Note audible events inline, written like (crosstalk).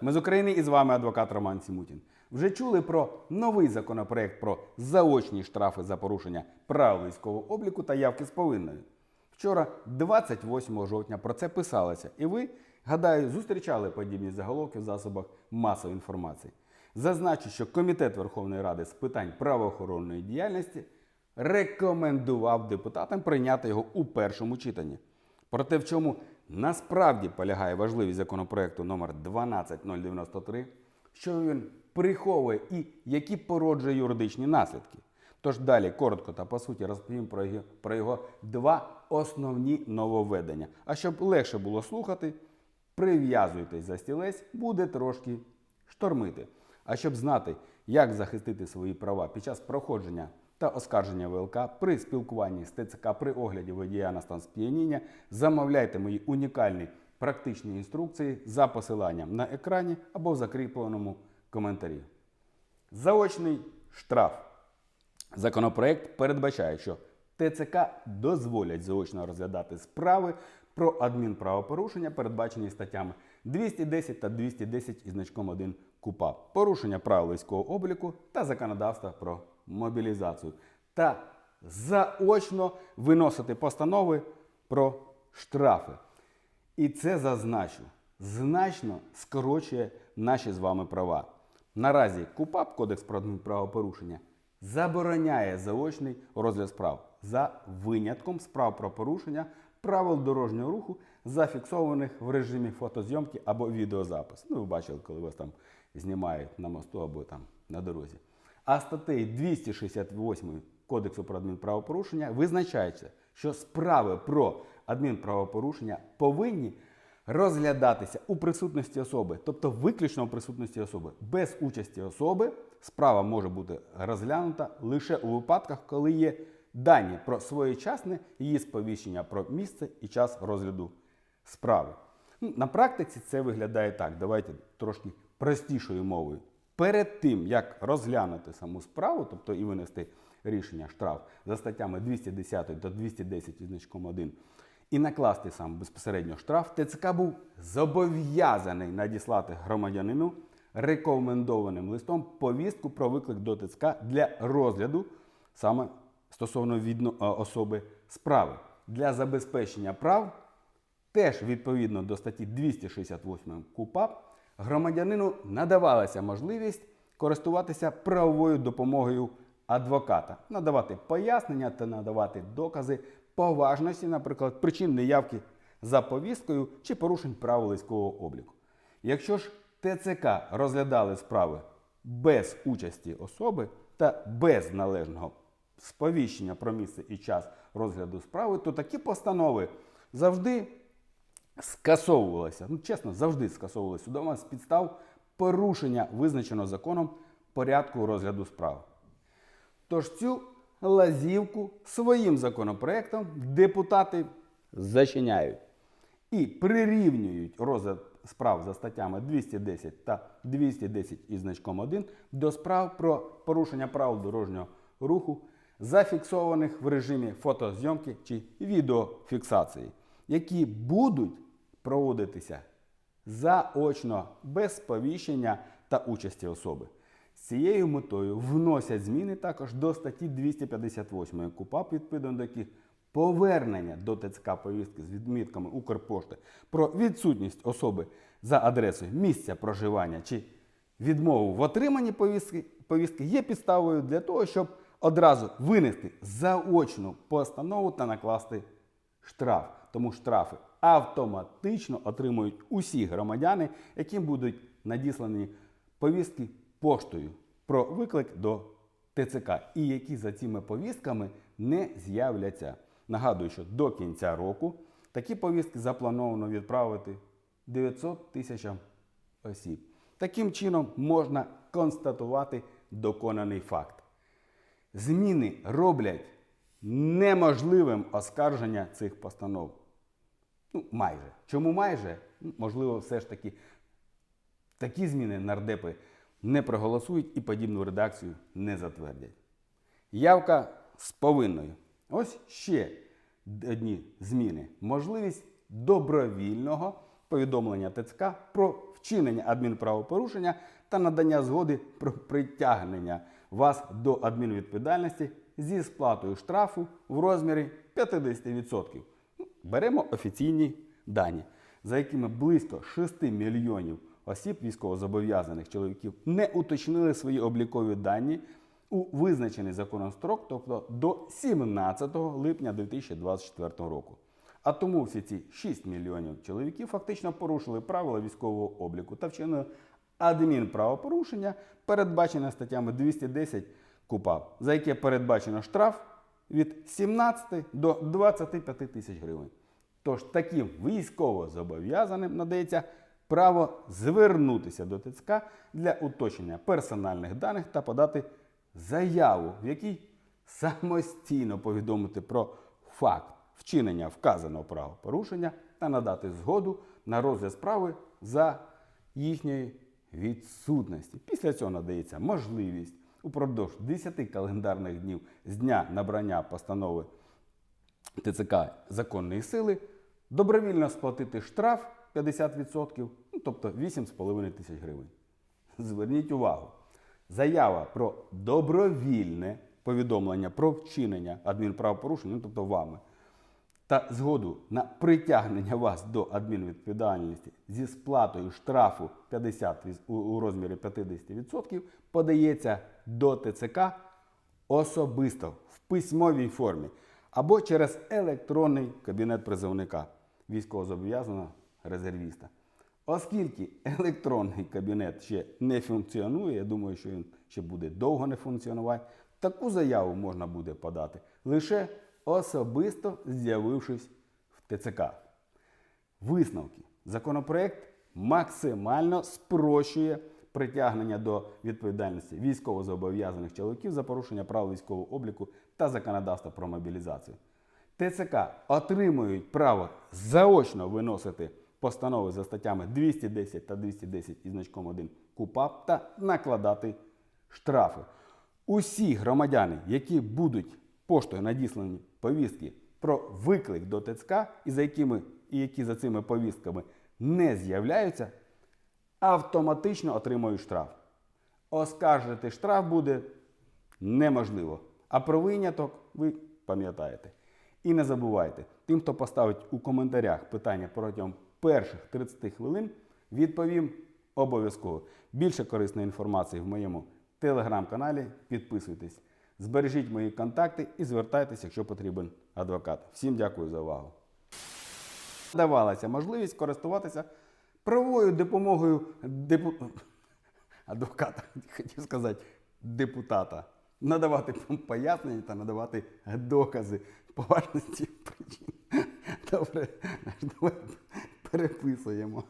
Ми з України і з вами адвокат Роман Сімутін. Вже чули про новий законопроект про заочні штрафи за порушення правил військового обліку та явки з повинною. Вчора, 28 жовтня, про це писалося, і ви, гадаю, зустрічали подібні заголовки в засобах масової інформації. Зазначу, що Комітет Верховної Ради з питань правоохоронної діяльності рекомендував депутатам прийняти його у першому читанні. Проте в чому насправді полягає важливість законопроекту номер 12093, що він приховує і які породжує юридичні наслідки. Тож далі коротко та по суті розповім про його, про його два основні нововведення. А щоб легше було слухати, прив'язуйтесь за стілець, буде трошки штормити. А щоб знати, як захистити свої права під час проходження та оскарження ВЛК при спілкуванні з ТЦК при огляді водія на стан сп'яніння, замовляйте мої унікальні практичні інструкції за посиланням на екрані або в закріпленому коментарі. Заочний штраф. Законопроект передбачає, що ТЦК дозволять заочно розглядати справи про адмінправопорушення, передбачені статтями 210 та 210 із значком 1 КУПАП, порушення правил військового обліку та законодавства про мобілізацію, та заочно виносити постанови про штрафи. І це зазначу, значно скорочує наші з вами права. Наразі КУПАП, Кодекс про адмінправопорушення, забороняє заочний розгляд справ за винятком справ про порушення правил дорожнього руху, зафіксованих в режимі фотозйомки або відеозапис. Ну, ви бачили, коли вас там знімають на мосту або там на дорозі. А статтею 268 Кодексу про адмінправопорушення визначається, що справи про адмінправопорушення повинні розглядатися у присутності особи, тобто виключно у присутності особи. Без участі особи справа може бути розглянута лише у випадках, коли є дані про своєчасне її сповіщення про місце і час розгляду справи. Ну, На практиці це виглядає так. Давайте трошки простішою мовою. Перед тим, як розглянути саму справу, тобто і винести рішення штраф за статтями 210 та 210 із значком 1, і накласти сам безпосередньо штраф, ТЦК був зобов'язаний надіслати громадянину рекомендованим листом повістку про виклик до ТЦК для розгляду саме стосовно відно, е, особи справи. Для забезпечення прав, теж відповідно до статті 268 КУПАП, громадянину надавалася можливість користуватися правовою допомогою адвоката, надавати пояснення та надавати докази поважності, наприклад, причин неявки за повісткою чи порушень правил військового обліку. Якщо ж ТЦК розглядали справи без участі особи та без належного сповіщення про місце і час розгляду справи, то такі постанови завжди скасовувалися. Ну, чесно, завжди скасовувалися судома з підстав порушення визначеного законом порядку розгляду справ. Тож цю лазівку своїм законопроектом депутати зачиняють і прирівнюють розгляд справ за статтями 210 та 210 із значком 1 до справ про порушення правил дорожнього руху, зафіксованих в режимі фотозйомки чи відеофіксації, які будуть проводитися заочно без сповіщення та участі особи. З цією метою вносять зміни також до статті 258 КУПАП, відповідно до яких повернення до ТЦК повістки з відмітками Укрпошти про відсутність особи за адресою місця проживання чи відмову в отриманні повістки, повістки є підставою для того, щоб одразу винести заочну постанову та накласти штраф. Тому штрафи автоматично отримують усі громадяни, яким будуть надіслані повістки поштою про виклик до ТЦК, і які за цими повістками не з'являться. Нагадую, що до кінця року такі повістки заплановано відправити 900 тисячам осіб. Таким чином можна констатувати доконаний факт. Зміни роблять неможливим оскарження цих постанов. Ну, майже. Чому майже? Ну, Можливо, все ж таки такі зміни нардепи не проголосують і подібну редакцію не затвердять. Явка з повинною. Ось ще одні зміни. Можливість добровільного повідомлення ТЦК про вчинення адмінправопорушення та надання згоди про притягнення вас до адмінвідповідальності зі сплатою штрафу в розмірі 50%. Беремо офіційні дані, за якими близько 6 мільйонів осіб військовозобов'язаних чоловіків не уточнили свої облікові дані у визначений законом строк, тобто до 17 липня 2024 року. А тому всі ці 6 мільйонів чоловіків фактично порушили правила військового обліку та вчинили адмінправопорушення, передбачене статтями 210 КУПАП, за яке передбачено штраф від 17 до 25 тисяч гривень. Тож таким військовозобов'язаним надається право звернутися до ТЦК для уточнення персональних даних та подати заяву, в якій самостійно повідомити про факт вчинення вказаного правопорушення та надати згоду на розгляд справи за їхньої відсутності. Після цього надається можливість упродовж 10 календарних днів з дня набрання постанови ТЦК законної сили добровільно сплатити штраф 50%, ну, тобто 8,5 тисяч гривень. Зверніть увагу, заява про добровільне повідомлення про вчинення адмінправопорушення, ну, тобто вами, та згоду на притягнення вас до адмінвідповідальності зі сплатою штрафу 50 у- розмірі 50% подається до ТЦК особисто в письмовій формі або через електронний кабінет призовника військовозобов'язаного резервіста. Оскільки електронний кабінет ще не функціонує, я думаю, що він ще буде довго не функціонувати, таку заяву можна буде подати лише особисто з'явившись в ТЦК. Висновки. Законопроект максимально спрощує притягнення до відповідальності військовозобов'язаних чоловіків за порушення прав військового обліку та законодавства про мобілізацію. ТЦК отримують право заочно виносити постанови за статтями 210 та 210 із значком 1 КУПАП та накладати штрафи. Усі громадяни, які будуть поштою надіслані повістки про виклик до ТЦК, і за якими і які за цими повістками не з'являються, автоматично отримують штраф. Оскаржити штраф буде неможливо. А про виняток ви пам'ятаєте. І не забувайте, тим, хто поставить у коментарях питання протягом перших 30 хвилин, відповім обов'язково. Більше корисної інформації в моєму телеграм-каналі. Підписуйтесь, збережіть мої контакти і звертайтеся, якщо потрібен адвокат. Всім дякую за увагу. Давалася можливість користуватися правовою допомогою депу... адвоката, (laughs) хотів сказати, депутата, надавати пояснення та надавати докази поважності причин. Добре, (laughs) давай переписуємо.